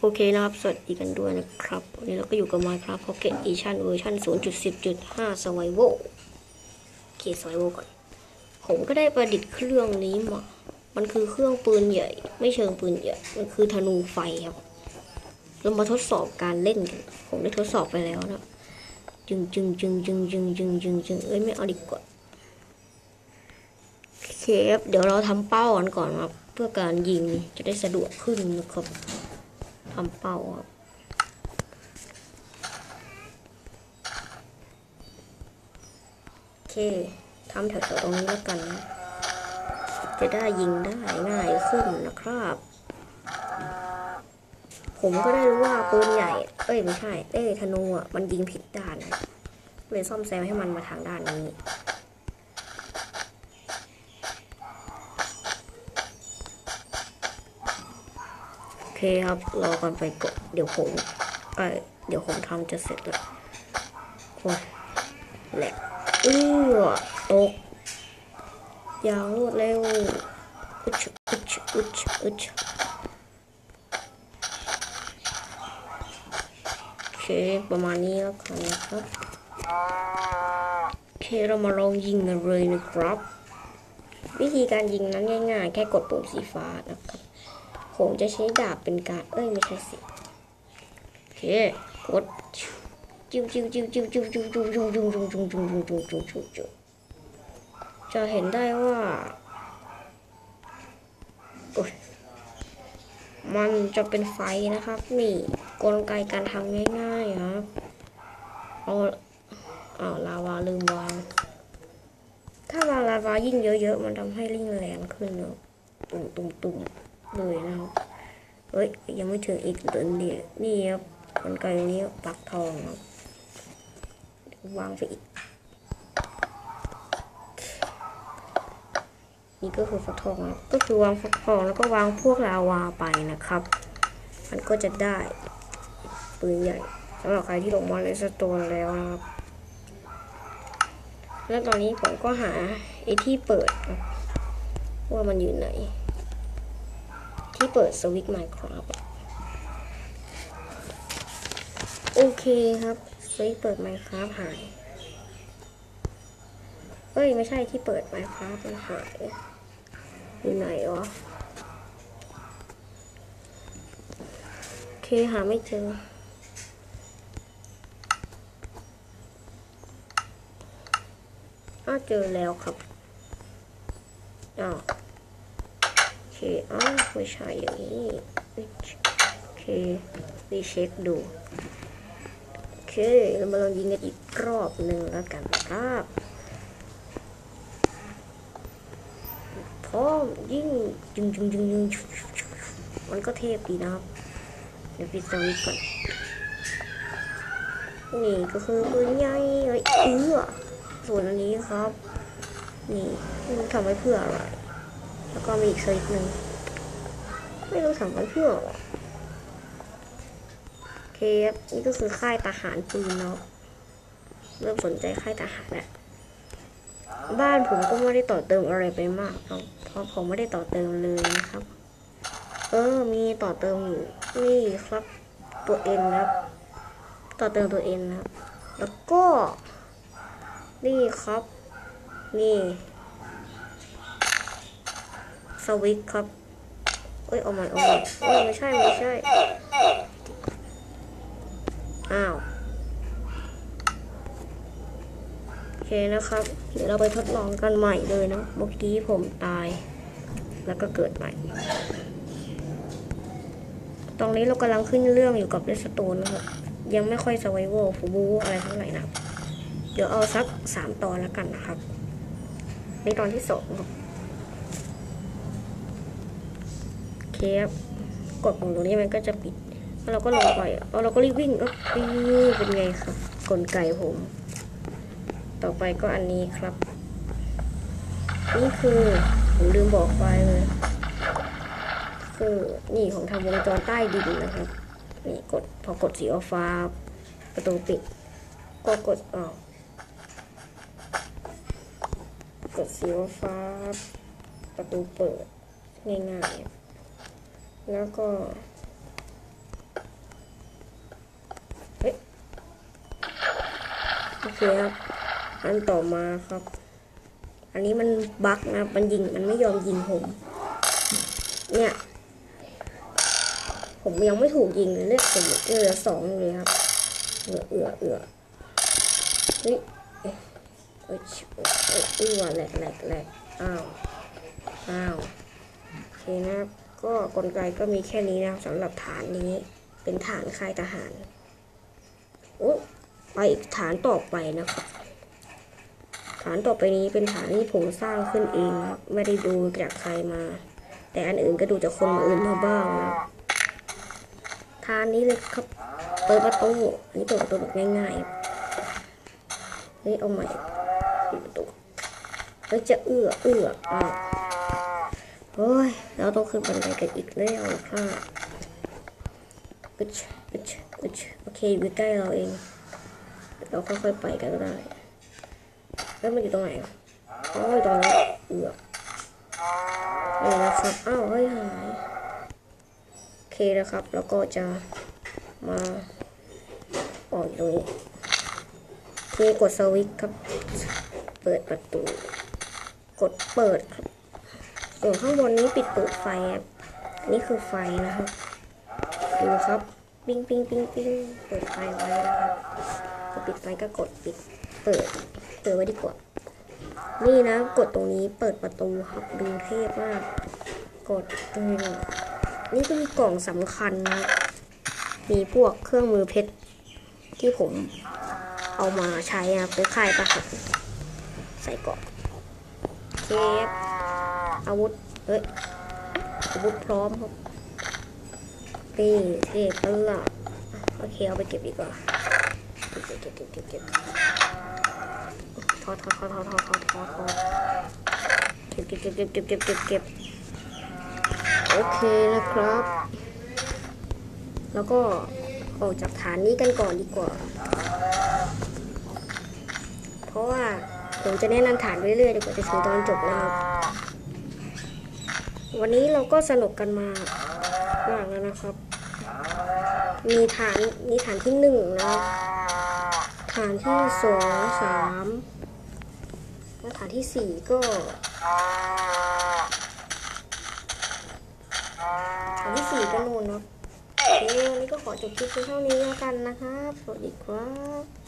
โอเคนะครับ สวัสดีกันด้วยนะครับ วันนี้เราก็อยู่กับ Minecraft Pocket Edition เวอร์ชัน0.10.5 Survival โอเค Survival ก่อน ผมก็ได้ประดิษฐ์เครื่องนี้มา มันคือเครื่องปืนใหญ่ ไม่เชิงปืนใหญ่ มันคือธนูไฟครับ เรามาทดสอบการเล่นกัน ผมได้ทดสอบไปแล้วนะ จึงจึงจึงจึงจึงจึงจึงจึงเอ้ยไม่เอาดีกว่าเคครับเดี๋ยวเราทำเป้ากันก่อนครับ เพื่อการยิงจะได้สะดวกขึ้นนะครับ ทำเป้าครับโอเคทำแถวๆตรงนี้แล้วกันนะ จะได้ยิงได้ง่ายขึ้นนะครับ ผมก็ได้รู้ว่าปืนใหญ่ เอ้ยไม่ใช่ เอ้ยธนูอะ มันยิงผิดด้านเลยซ่อมแซมให้มันมาทางด้านนี้ เคครับรอก่อนไปกดเดี๋ยวผมเอ้ยเดี๋ยวผมทำจะเสร็จแล้วโอ้ยแหลกเอื้อตกอย่างรวดเร็วอึชอึชอึชอึชโอเคประมาณนี้แล้วกันนะครับโอเคเรามาลองยิงกันเลยนะครับ วิธีการยิงนั้นง่ายๆ แค่กดปุ่มสีฟ้านะครับ ผมจะใช้ดาบเป็นการ เอ้ยไม่ใช่สิโอเคกดจิ้วจิ้วจิ้วจิ้วจิ้วจิ้วจิ้วจิ้วจิ้วจิ้วจิ้วจิ้วจิ้วจิ้วจิ้วจิ้วจิ้วจะเห็นได้ว่าโอ๊ยมันจะเป็นไฟนะครับ นี่กลไกการทำง่ายๆครับเอาเอาลาวาลืมวางถ้าวางลาวายิ่งเยอะๆ มันทำให้ลิ่งแรงขึ้นเนาะตุ่มตุ่มตุ่ม เลยนะครับเฮ้ยยังไม่ถึงอีกตัวนี้นี่ครับมันไกลนี้ปักทองครับวางไปอีกนี่ก็คือฟักทองนะก็คือวางฟักทองแล้วก็วางพวกลาวาไปนะครับ มันก็จะได้ปืนใหญ่สำหรับใครที่ลงมาในสโตนแล้วนะครับ แล้วตอนนี้ผมก็หาไอ้ที่เปิดว่ามันอยู่ไหน ที่เปิดสวิตช์ Minecraft โอเคครับสวิตช์เปิด Minecraft หายเอ้ย ไม่ใช่ที่เปิด Minecraft มันหายอยู่ไหนวะโอเคหาไม่เจออ้าเจอแล้วครับอ้าวโอ เคอ้าวไม่ใช่อย่างนี้ โอเครีเช็คดู โอเค เรามาลองยิงกันอีกรอบหนึ่งแล้วกันครับพร้อมยิงจึงจึงจึงจึงมันก็เทพดีนะครับ เดี๋ยวปิดสวิตช์ก่อน นี่ก็คือปืนใหญ่เอ้ยเอือส่วนอันนี้ครับ นี่ม่รู้ทำไว้เพื่ออะไร แล้วก็มีอีกสลิปหนึ่ง ไม่รู้ทำไว้เพื่ออะไรโอเคครับนี่ก็คือค่ายทหารปืนเนาะ เริ่มสนใจค่ายทหารแล้วบ้านผมก็ไม่ได้ต่อเติมอะไรไปมากครับเพราะผมไม่ได้ต่อเติมเลยนะครับ เออ มีต่อเติมอยู่นี่ครับ ตัวเอ็นครับ ต่อเติมตัวเอ็นครับ แล้วก็ นี่ครับ นี่ สวิตครับเอ้ยเอาใหม่เอาใหม่เอ้ยไม่ใช่ไม่ใช่ อ้าว โอเคนะครับ เดี๋ยวเราไปทดลองกันใหม่เลยนะ เมื่อกี้ผมตาย แล้วก็เกิดใหม่ตรงนี้เรากำลังขึ้นเรื่องอยู่กับเรสโตนนะครับ ยังไม่ค่อยสไวโวฟูบูอะไรเท่าไหร่นะครับเดี๋ยวเอาสักสามตอนแล้วกันนะครับ ในตอนที่สองครับโอ เคครับกดปุ่มตรงนี้มันก็จะปิดแล้วเราก็ลงไปแล้วเราก็รีบวิ่งก็ปีเป็นไงครับกลไกผม ต่อไปก็อันนี้ครับ นี่คือผมลืมบอกไปเลยคือนี่ของทำวงจรใต้ดินนะครับนี่กดพอกดสีฟ้าประตูปิด ก็กดออกกดสีฟ้าประตูเปิดง่ายๆ แล้วก็เฮ้ยโอเคครับอันต่อมาครับ อันนี้มันบั๊กนะมันยิงมันไม่ยอมยิงผม เนี่ย ผมยังไม่ถูกยิงเลยเลือดผมเหลือสองเลยครับเอือเอือเอือเฮ้ยเอ้ยเอ้อแหลกแหลกแหลกอ้าว อ้าว โอเคนะครับ ก็กลไกก็มีแค่นี้นะครับสำหรับฐานนี้ เป็นฐานค่ายทหารโอ้ไปอีกฐานต่อไปนะครับ ฐานต่อไปนี้เป็นฐานที่ผมสร้างขึ้นเองครับไม่ได้ดูจากใครมา แต่อันอื่นก็ดูจากคนอื่นมาบ้างนะฐานนี้เลยครับ เปิดประตูอันนี้เปิดประตูแบบง่ายๆเฮ้ยเอาใหม่ปิดประตูเฮ้ยจะเอื้อเอื้ออ้าว เฮ้ย เราต้องขึ้นบันไดกันอีกแล้วครับอึชอึชอึชโอเคอยู่ใกล้เราเอง เราค่อยๆไปกันก็ได้ แล้วมันอยู่ตรงไหนอะอ๋ออยู่ตรงนี้เอือนี่นะครับ อ้าวเฮ้ยหาย โอเคนะครับ แล้วก็จะมาออกตรงนี้โอเคกดสวิตช์ครับ เปิดประตู กดเปิดครับ ส่วนข้างบนนี้ปิดเปิดไฟครับนี่คือไฟนะครับดูครับปิ้งปิ้งปิ้งปิ้งเปิดไฟไว้นะครับจะปิดไฟก็กดปิดเปิดเปิดไว้ดีกว่า นี่นะกดตรงนี้เปิดประตูครับดูเทพมากกดตรงนี้เลยนี่ก็มีกล่องสำคัญนะมีพวกเครื่องมือเพชรที่ผมเอามาใช้นะเป็นค่ายประหัตใส่กล่องเคฟ อาวุธเฮ้ย อาวุธพร้อมครับนี่เทพแล้วล่ะโอเค เอาไปเก็บดีกว่าเก็บเก็บเก็บเก็บเก็บเก็บทอดทอดทอดทอดทอดทอดทอดทอดเก็บเก็บเก็บเก็บเก็บเก็บเก็บเก็บโอเคนะครับ แล้วก็ออกจากฐานนี้กันก่อนดีกว่า เพราะว่าผมจะแนะนำฐานเรื่อยๆดีกว่าจะถึงตอนจบนะครับ วันนี้เราก็สนุกกันมามากแล้วนะครับ มีฐานมีฐานที่หนึ่งนะฐานที่สองสามแล้วฐานที่สี่ก็ฐานที่สี่ก็นู่นเนาะโอเควันนี้ก็ขอจบคลิปเท่านี้แล้วกันนะครับ สวัสดีครับ